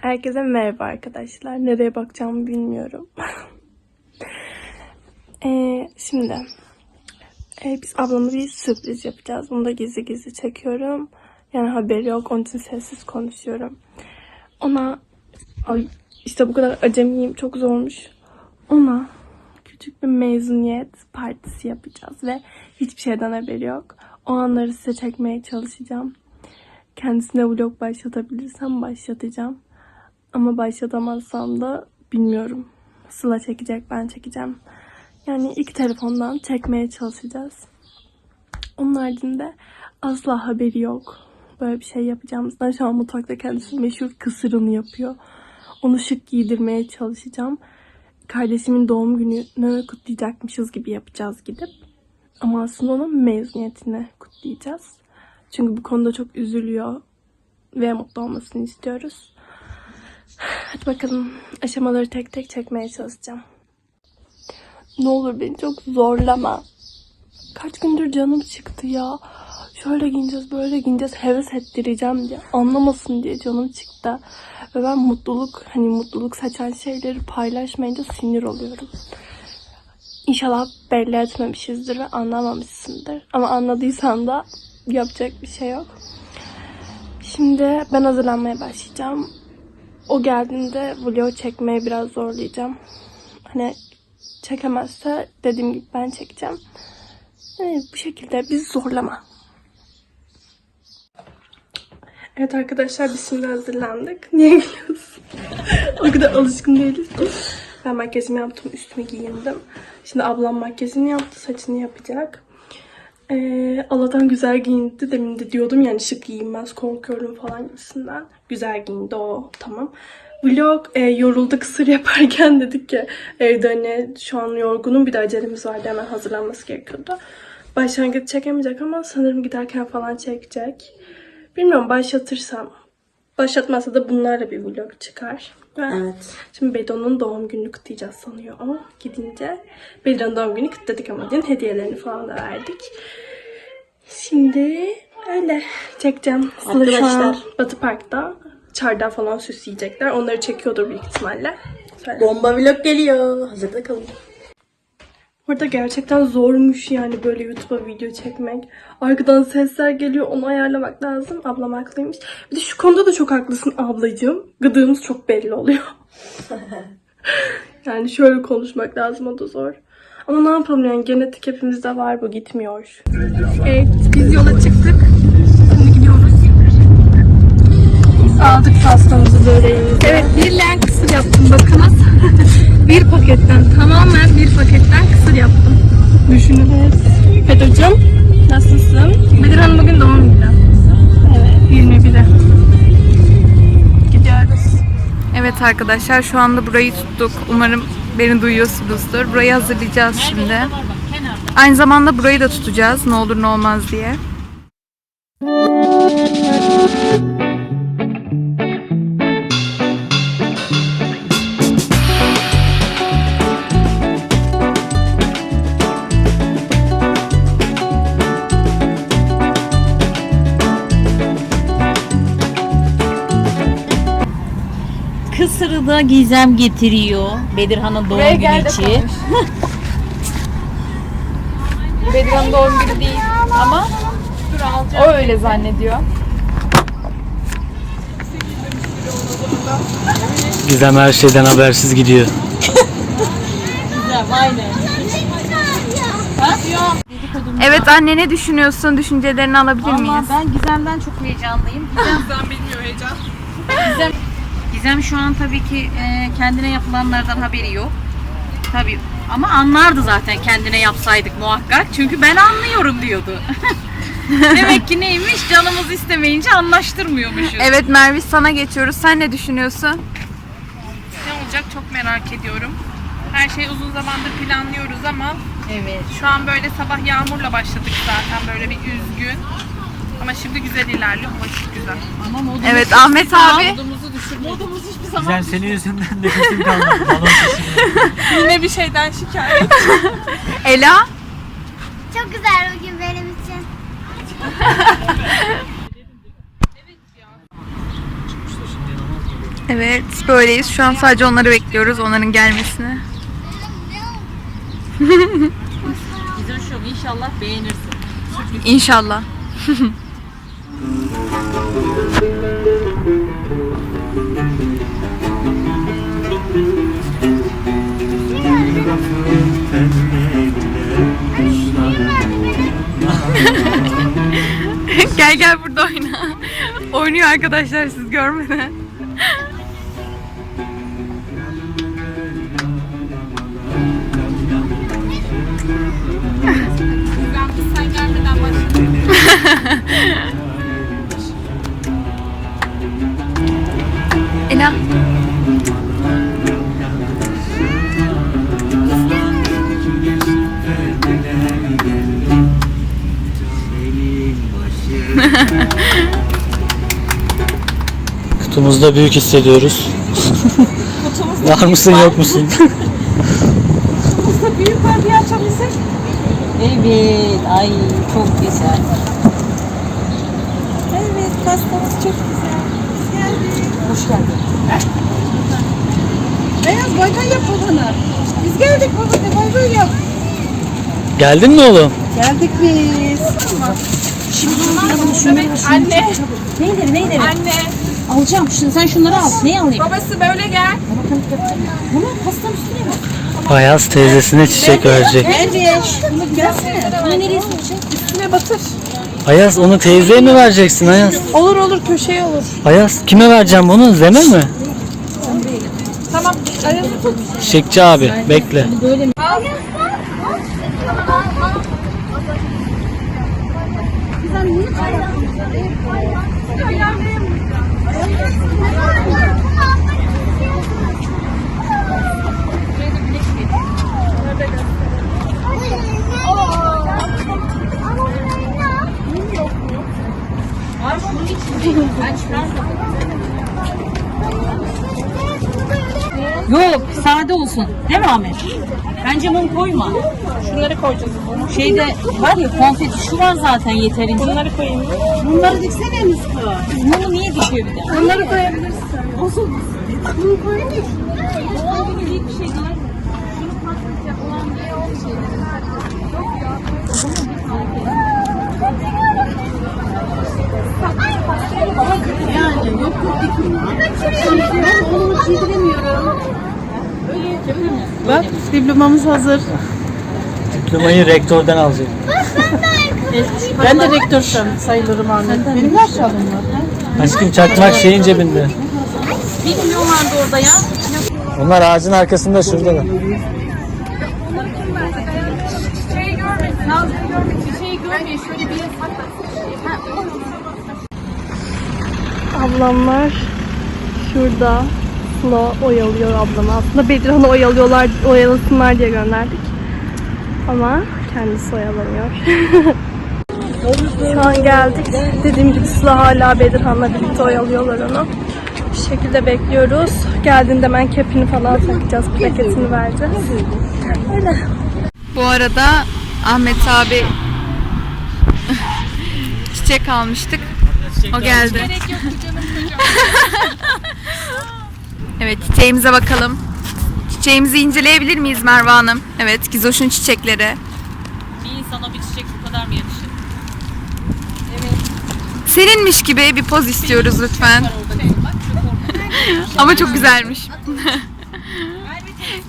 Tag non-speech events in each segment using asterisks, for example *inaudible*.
Herkese merhaba arkadaşlar. Nereye bakacağımı bilmiyorum. *laughs* Ee, şimdi e, biz ablamı bir sürpriz yapacağız. Bunu da gizli gizli çekiyorum. Yani haberi yok. Onun için sessiz konuşuyorum. Ona ay işte bu kadar acemiyim. Çok zormuş. Ona küçük bir mezuniyet partisi yapacağız ve hiçbir şeyden haberi yok. O anları size çekmeye çalışacağım. Kendisine vlog başlatabilirsem başlatacağım. Ama başlatamazsam da bilmiyorum. Sıla çekecek, ben çekeceğim. Yani iki telefondan çekmeye çalışacağız. Onun haricinde asla haberi yok. Böyle bir şey yapacağımızdan şu an mutfakta kendisi meşhur kısırını yapıyor. Onu şık giydirmeye çalışacağım. Kardeşimin doğum gününü kutlayacakmışız gibi yapacağız gidip. Ama aslında onun mezuniyetini kutlayacağız. Çünkü bu konuda çok üzülüyor ve mutlu olmasını istiyoruz. Hadi bakalım aşamaları tek tek çekmeye çalışacağım. Ne olur beni çok zorlama. Kaç gündür canım çıktı ya. Şöyle giyineceğiz, böyle giyineceğiz, heves ettireceğim diye. Anlamasın diye canım çıktı. Ve ben mutluluk, hani mutluluk saçan şeyleri paylaşmayınca sinir oluyorum. İnşallah belli etmemişizdir ve anlamamışsındır. Ama anladıysan da yapacak bir şey yok. Şimdi ben hazırlanmaya başlayacağım. O geldiğinde vlog çekmeye biraz zorlayacağım. Hani çekemezse dediğim gibi ben çekeceğim. Yani bu şekilde biz zorlama. Evet arkadaşlar biz şimdi hazırlandık. Niye gülüyorsun? *laughs* o kadar alışkın değiliz. Ben makyajımı yaptım, üstümü giyindim. Şimdi ablam makyajını yaptı, saçını yapacak. Ee, Allah'tan güzel giyindi. Demin de diyordum yani şık giyinmez, korkuyorum falan gibisinden. Güzel giyindi o, tamam. Vlog e, yoruldu kısır *laughs* yaparken dedik ki evde hani şu an yorgunum bir de acelemiz vardı hemen hazırlanması gerekiyordu. Başlangıç çekemeyecek ama sanırım giderken falan çekecek. Bilmiyorum başlatırsam. Başlatmazsa da bunlarla bir vlog çıkar. Ve Evet. Şimdi Bedo'nun doğum gününü kutlayacağız sanıyor ama gidince Bedo'nun doğum günü kutladık ama dün hediyelerini falan da verdik. Şimdi öyle çekeceğim. Arkadaşlar. Batı Park'ta çardağı falan süsleyecekler. Onları çekiyordur büyük ihtimalle. Söyle. Bomba vlog geliyor. Hazırda kalın. Burada gerçekten zormuş yani böyle YouTube'a video çekmek. Arkadan sesler geliyor onu ayarlamak lazım. Ablam haklıymış. Bir de şu konuda da çok haklısın ablacığım. Gıdığımız çok belli oluyor. yani şöyle konuşmak lazım o da zor. Ama ne yapalım yani genetik hepimizde var bu gitmiyor. Evet biz yola çıktık. Şimdi gidiyoruz. Aldık pastamızı böreğimizi. Evet bir len kısır yaptım bakınız. *laughs* bir paketten tamamen bir paketten kısır yaptım. Düşünün. Evet. Fetocuğum nasılsın? Bedir Hanım bugün doğum günü. Evet 21'e. Gidiyoruz. Evet arkadaşlar şu anda burayı tuttuk. Umarım beni duyuyorsunuzdur. Burayı hazırlayacağız şimdi. Aynı zamanda burayı da tutacağız. Ne olur ne olmaz diye. Kısırı da Gizem getiriyor. Bedirhan'ın doğum günü için. *laughs* Bedirhan'ın doğum günü değil ama o öyle zannediyor. Gizem her şeyden habersiz gidiyor. Gizem aynen. Evet anne ne düşünüyorsun? Düşüncelerini alabilir Ama miyiz? ben Gizem'den çok heyecanlıyım. Gizem bilmiyor heyecan. Gizem, Gizem şu an tabii ki e, kendine yapılanlardan haberi yok. Tabii ama anlardı zaten kendine yapsaydık muhakkak. Çünkü ben anlıyorum diyordu. *laughs* Demek ki neymiş canımız istemeyince anlaştırmıyormuşuz. Evet Mervis sana geçiyoruz. Sen ne düşünüyorsun? Ne olacak çok merak ediyorum. Her şeyi uzun zamandır planlıyoruz ama Evet. şu an böyle sabah yağmurla başladık zaten böyle bir üzgün. Ama şimdi güzel ilerliyor. Hava çok güzel. Ama modumuz Evet Ahmet abi. Modumuzu düşürmedik. modumuz hiçbir zaman Gizem senin yüzünden nefesim kalmadı. *laughs* Balon. Yine bir şeyden şikayet. *laughs* Ela. Çok güzel bugün benim için. *laughs* Evet böyleyiz. Şu an sadece onları bekliyoruz. Onların gelmesini. Gizoş'um inşallah beğenirsin. İnşallah. *laughs* gel gel burada oyna. Oynuyor arkadaşlar siz görmeden. *laughs* Ela. *laughs* Kutumuzda büyük hissediyoruz. Var mısın yok musun? *laughs* Evet. Ay çok güzel. Beyaz bay bay yap babana. Biz geldik baba de bay bay yap. Geldin mi oğlum? Geldik biz. Anne, Neydi neydi? anne. Alacağım. Şimdi sen şunları al. Neyi alayım? Babası böyle gel. Bunu pastanın üstüne mi? Ayaz teyzesine çiçek verecek. Gelsene. Bunu nereye sürecek? Üstüne batır. Ayaz onu teyzeye mi vereceksin Ayaz? Olur olur köşeye olur. Ayaz kime vereceğim bunu? Zeme mi? Tamam. Ayazı tut. Çiçekçi abi bekle. Yok olsun. Değil mi Ahmet? Bence mum koyma. Bunları koyacağız. Şeyde var ya konfeti şu var zaten yeterince. Bunları koyayım. Bunları diksene. Biz mumu niye dikiyor bir de? Bunları koyabilirsin. Yani yok yok dikmiyor. Ben onu çeviremiyorum. Bak diplomamız hazır. Diplomayı rektörden alacak. Ben de rektör sayılırım Ahmet. Benim kaç çalım var? Aşkım çakmak şeyin cebinde. Bir milyon vardı orada ya. Onlar ağacın arkasında şurada da. Ablamlar şurada Sıla oyalıyor ablamı. Aslında Bedirhan'ı oyalıyorlar, oyalasınlar diye gönderdik. Ama kendisi oyalamıyor. *laughs* Şu an geldik. Dediğim gibi Sıla hala Bedirhan'la birlikte oyalıyorlar onu. Bu şekilde bekliyoruz. Geldiğinde hemen kepini falan takacağız. Plaketini vereceğiz. Öyle. Bu arada Ahmet abi *laughs* çiçek almıştık. O geldi. *laughs* evet çiçeğimize bakalım. Çiçeğimizi inceleyebilir miyiz Merve Hanım? Evet Gizoş'un çiçekleri. Bir insana bir çiçek bu kadar mı yakışır? Seninmiş gibi bir poz istiyoruz lütfen. *laughs* Ama çok güzelmiş.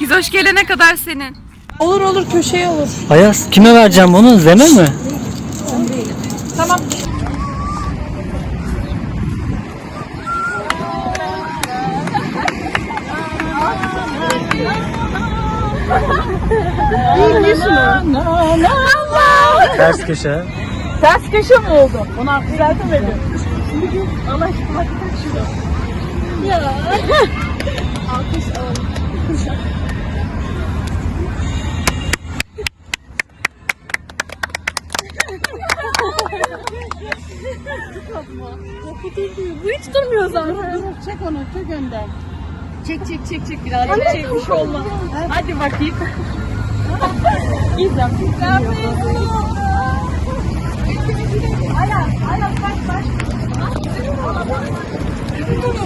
Gizoş gelene kadar senin. Olur olur köşeye olur. Ayaz kime vereceğim bunu? Zeme mi? Tamam. Ters köşe. Ters köşe mi oldu? Onu düzeltemedim. Allah aşkına bak şurada. Ya. Alkış alalım. Bu hiç durmuyor zaten. Çek onu, çek önden. Çek çek çek çek birazcık çek bir şey olmaz. Hadi bakayım. *laughs* Gizem. Ayaz, ayaz, baş, baş.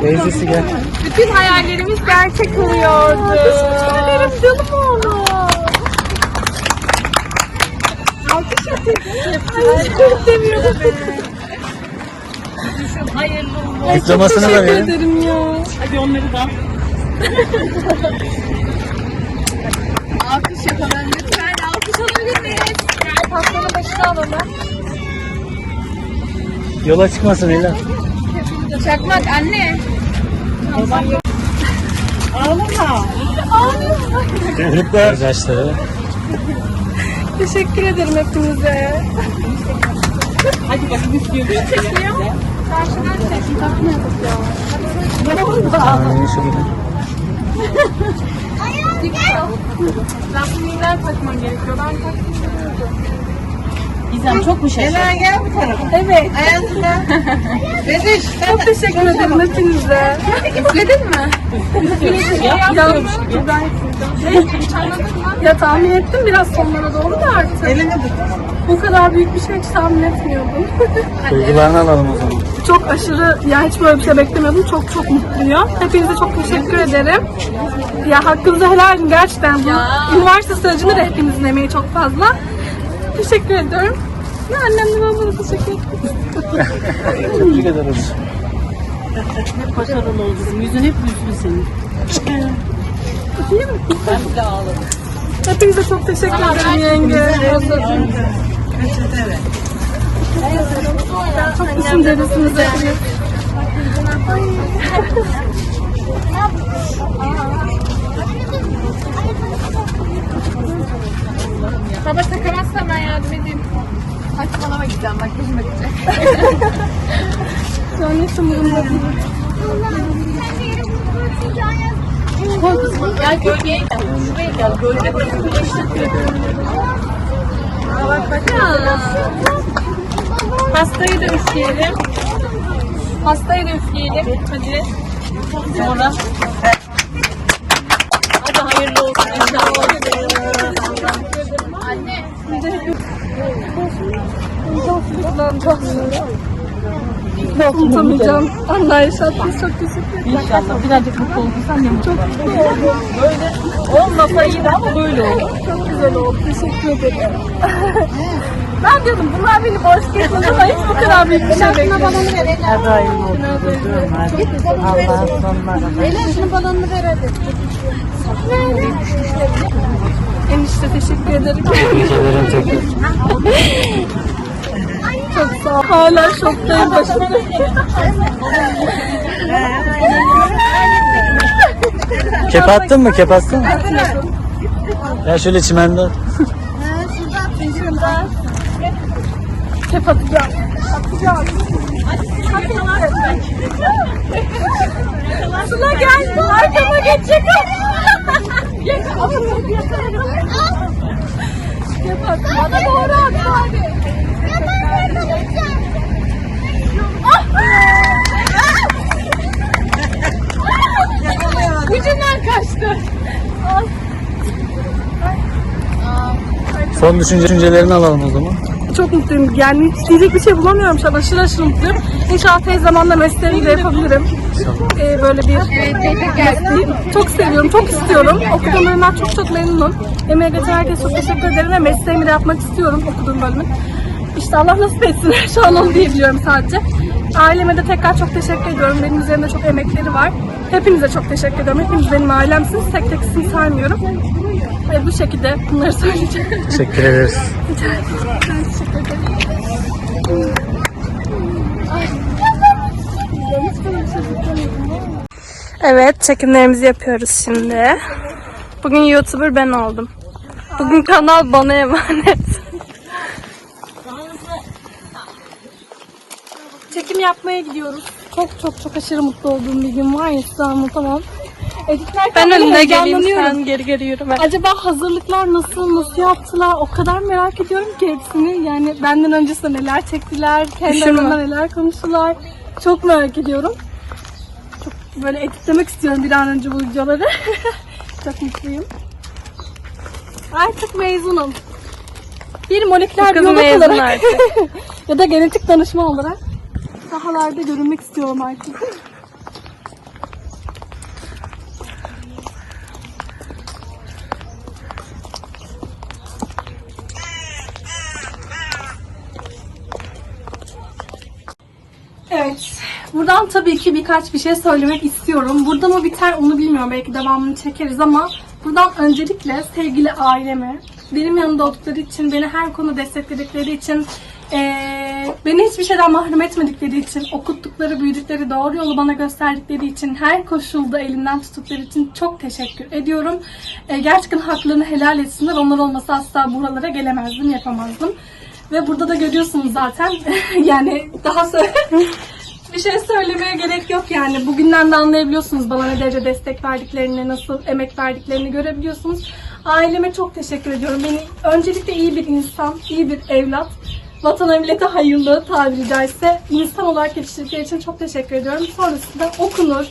Teyzesi gel. Bütün hayallerimiz gerçek oluyordu. Teşekkür ederim canım oğlum. Alkış atayım. Ay çok seviyorum. Diplomasını da Teşekkür ederim ya. Hadi onları da. Alkış yapalım lütfen. Alkış alabilir miyiz? Pastanın başına alalım. Yola çıkmasın Ela. Çakmak anne. Ağlama. Tebrikler. Arkadaşları. Teşekkür ederim hepinize. Hadi bakın üflüyor. Karşıdan çekin. Takma yapacağım. Annenin şu gibi. Lastikler takman gerekiyor. Ben. Gizem çok mu şaşırdın? gel bu tarafa. Evet. Hayatımda. *laughs* Bebiş. Çok teşekkür ederim hepinize. Üfledin mi? Ya, Ya, ben ya tahmin ettim biraz sonlara doğru da artık. Elini. Bu kadar büyük bir şey hiç tahmin etmiyordum. Duygularını alalım o zaman. Çok aşırı, yani hiç böyle bir şey beklemiyordum. Çok çok mutluyum. Hepinize çok teşekkür ederim. Ya hakkınızı helal edin gerçekten. Bu üniversite sürecinde de hepinizin emeği çok fazla. Teşekkür ediyorum. Ya annemle babama da teşekkür ederim. Tebrik ederiz. Hep başarılı oldun. Yüzün hep yüzlü senin. Ben bile ağladım. Hepinize çok teşekkür ederim yenge. Çok düşüncelisiniz. Baba takamazsan ben yardım edeyim. Saçmalama gideceğim bak gözüme gidecek. Şu an hiç umurumda değil. Kızım. Gel gölgeye gel. Şuraya gel. Gölge Bak bak. Pastayı da üfleyelim. Pastayı da üfleyelim. Hadi. Sonra. Hadi hayırlı olsun inşallah. Unutamayacağım. Allah yaşattınız. Çok teşekkür ederim. İnşallah. Birazcık mutlu oldun. Sen de mutlu oldun. Böyle olmasa iyiydi ama böyle oldu. Çok güzel oldu. Teşekkür ederim. ben diyordum bunlar beni boş geçmedi ama hiç bu kadar büyük bir şey beklemedim. Hadi hayırlı olsun. Hadi. Allah'a sonuna Leyla şunun balonunu ver hadi. Enişte teşekkür ederim. Tebrik ederim. *laughs* Çok sağ ol. Hala şoktayım başımda. Kep attın mı? Kep attın mı? Ya şöyle çimende at. Hep atacağım. Atacağım. Sıla gel. Arkama geçecek. Yakarım. Yapar. Bana doğru at hadi. Ucundan kaçtı. Son düşünce, düşüncelerini alalım o zaman. Çok mutluyum. Yani diyecek bir şey bulamıyorum şu an. Aşırı aşırı mutluyum. İnşallah tez zamanda mesleğimi de yapabilirim. Ee, böyle bir mesleği. Çok seviyorum, çok istiyorum. Okuduğum bölümden çok çok memnunum. Emeğe geçen herkese çok teşekkür ederim ve mesleğimi de yapmak istiyorum okuduğum bölümün. İşte Allah nasip etsin. *laughs* Şu an onu diyebiliyorum sadece. Aileme de tekrar çok teşekkür ediyorum. Benim üzerimde çok emekleri var. Hepinize çok teşekkür ediyorum. Hepiniz benim ailemsiniz. Tek tek isim saymıyorum. Ve bu şekilde bunları söyleyeceğim. Teşekkür ederiz. Evet, çekimlerimizi yapıyoruz şimdi. Bugün YouTuber ben oldum. Bugün kanal bana emanet. Çekim yapmaya gidiyoruz. Çok çok çok aşırı mutlu olduğum bir gün var ya size anlatamam. Editlerken Ben önüne geleyim sen geri geri yürüme. Acaba hazırlıklar nasıl, nasıl yaptılar? O kadar merak ediyorum ki hepsini. Yani benden öncesinde neler çektiler, kendi Düşünme. aralarında neler konuştular. Çok merak ediyorum. Çok böyle editlemek istiyorum bir an önce bu videoları. *laughs* Çok mutluyum. Artık mezunum. Bir moleküler biyolog olarak *laughs* ya da genetik danışma olarak sahalarda görünmek istiyorum artık. Evet. Buradan tabii ki birkaç bir şey söylemek istiyorum. Burada mı biter onu bilmiyorum. Belki devamını çekeriz ama buradan öncelikle sevgili aileme, benim yanımda oldukları için, beni her konuda destekledikleri için eee, beni hiçbir şeyden mahrum etmedikleri için, okuttukları, büyüdükleri, doğru yolu bana gösterdikleri için, her koşulda elimden tuttukları için çok teşekkür ediyorum. Eee, gerçekten haklarını helal etsinler. Onlar olmasa asla buralara gelemezdim, yapamazdım. Ve burada da görüyorsunuz zaten. *laughs* yani daha sonra *laughs* bir şey söylemeye gerek yok yani. Bugünden de anlayabiliyorsunuz bana ne derece destek verdiklerini, nasıl emek verdiklerini görebiliyorsunuz. Aileme çok teşekkür ediyorum. Beni öncelikle iyi bir insan, iyi bir evlat, vatana millete hayırlı tabiri caizse insan olarak yetiştirdikleri için çok teşekkür ediyorum. Sonrasında okunur,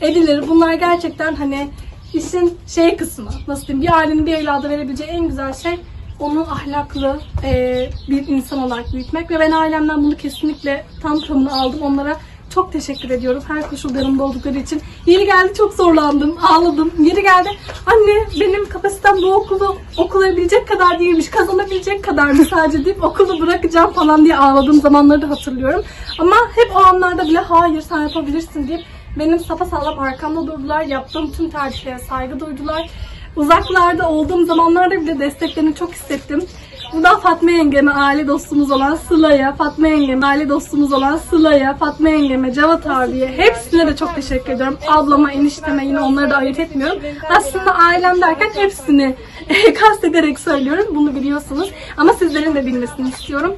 edilir. Bunlar gerçekten hani işin şey kısmı. Nasıl diyeyim? Bir ailenin bir evlada verebileceği en güzel şey onu ahlaklı e, bir insan olarak büyütmek ve ben ailemden bunu kesinlikle tam tamını aldım. Onlara çok teşekkür ediyorum her koşulda yanımda oldukları için. Yeri geldi çok zorlandım, ağladım. Yeri geldi anne benim kapasitem bu okulu okulabilecek kadar değilmiş, kazanabilecek kadarmış sadece deyip okulu bırakacağım falan diye ağladığım zamanları da hatırlıyorum. Ama hep o anlarda bile hayır sen yapabilirsin deyip benim sapasağlam arkamda durdular. Yaptığım tüm tercihlere saygı duydular. Uzaklarda olduğum zamanlarda bile desteklerini çok hissettim. Buradan Fatma yengeme, aile dostumuz olan Sıla'ya, Fatma yengeme, aile dostumuz olan Sıla'ya, Fatma yengeme, Cevat abiye hepsine de çok teşekkür ediyorum. Ablama, enişteme yine onları da ayırt etmiyorum. Aslında ailem derken hepsini *laughs* kastederek söylüyorum. Bunu biliyorsunuz. Ama sizlerin de bilmesini istiyorum.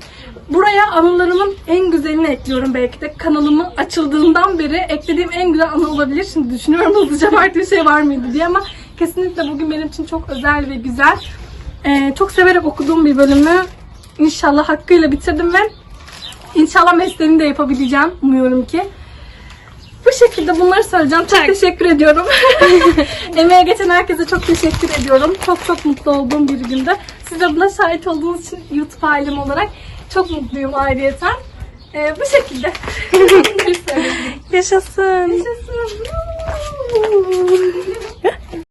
Buraya anılarımın en güzelini ekliyorum belki de. Kanalımı açıldığından beri eklediğim en güzel anı olabilir. Şimdi düşünüyorum *laughs* hızlıca farklı bir şey var mıydı diye ama kesinlikle bugün benim için çok özel ve güzel. Ee, çok severek okuduğum bir bölümü inşallah hakkıyla bitirdim ve inşallah mesleğimi de yapabileceğim umuyorum ki. Bu şekilde bunları söyleyeceğim. Çok teşekkür ediyorum. *laughs* Emeğe geçen herkese çok teşekkür ediyorum. Çok çok mutlu olduğum bir günde. Siz de buna şahit olduğunuz için YouTube ailem olarak çok mutluyum ayrıyeten. Ee, bu şekilde. *laughs* Yaşasın. Yaşasın. *laughs*